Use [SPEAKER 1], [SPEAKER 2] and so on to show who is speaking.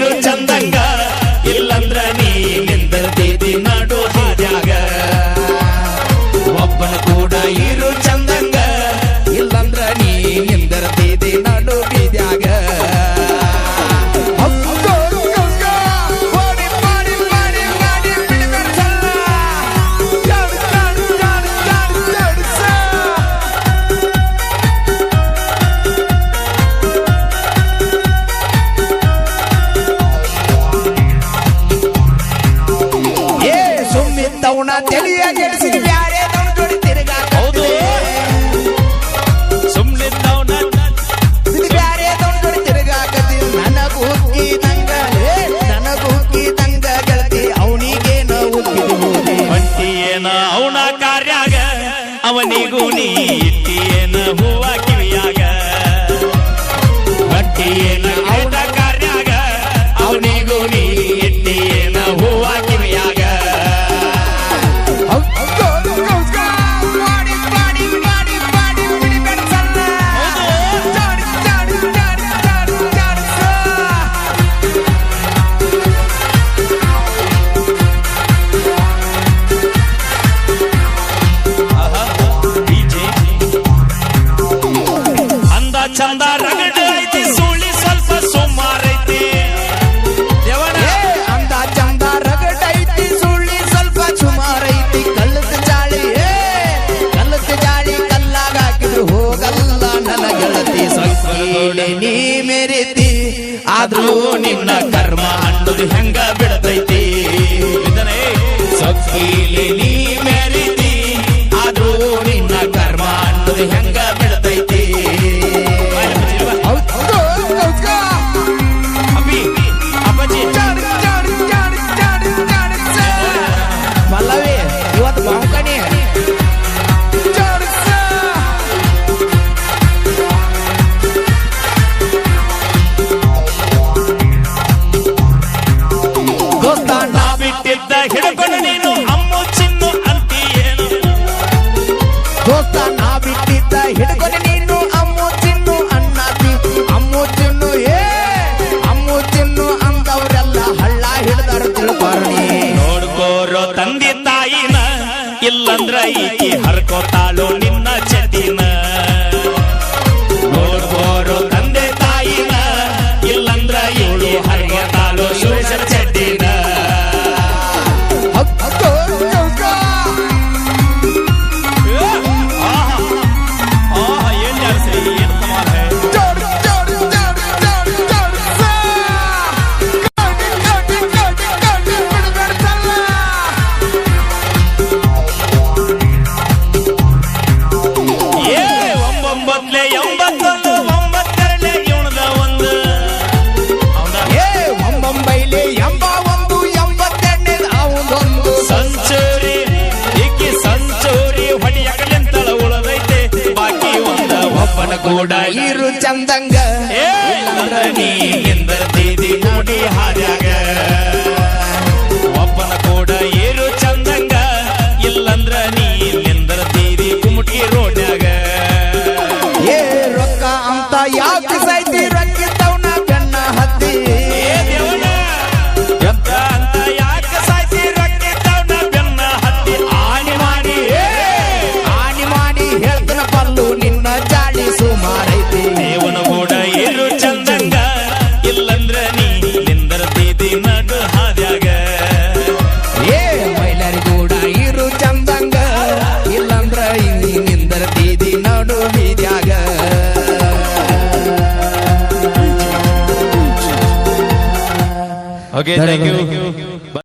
[SPEAKER 1] 歌唱在 ನನ್ನ
[SPEAKER 2] ಹೌದು.
[SPEAKER 1] ಸುಮ್ಮನೆ
[SPEAKER 2] ಇದು ಬ್ಯಾರೆ ಹುಕ್ಕಿ ನಂಗ ನನಗ ಹುಕ್ಕಿ
[SPEAKER 1] ನಂಗ ಅವನ ಕಾರ್ಯಾಗ ಅವನಿಗೂ ನೀ ಇಟ್ಟಿ ಏನ ಹೂವ ಕಿವಿಯಾಗ. ಆದ್ರೂ ನಿನ್ನ ಕರ್ಮ ಅನ್ನೋದು ಹೆಂಗ ಬಿಡತೈತಿ? ಸೊಕ್ಕೀಲಿ ನೀ ಮೇರಿತಿ. ಆದ್ರೂ ನಿನ್ನ ಕರ್ಮ ಅನ್ನೋದು ಹೆಂಗ ಇಲ್ಲಂದ್ರ ಈಕಿ ಹರ್ಕೋತಾಳು
[SPEAKER 2] ಚಂದಂಗ
[SPEAKER 1] ನೀ ಎಂದ ಬೀದಿ ನೋಡಿ ಹಾರ್ಯಾಗ Okay, thank you.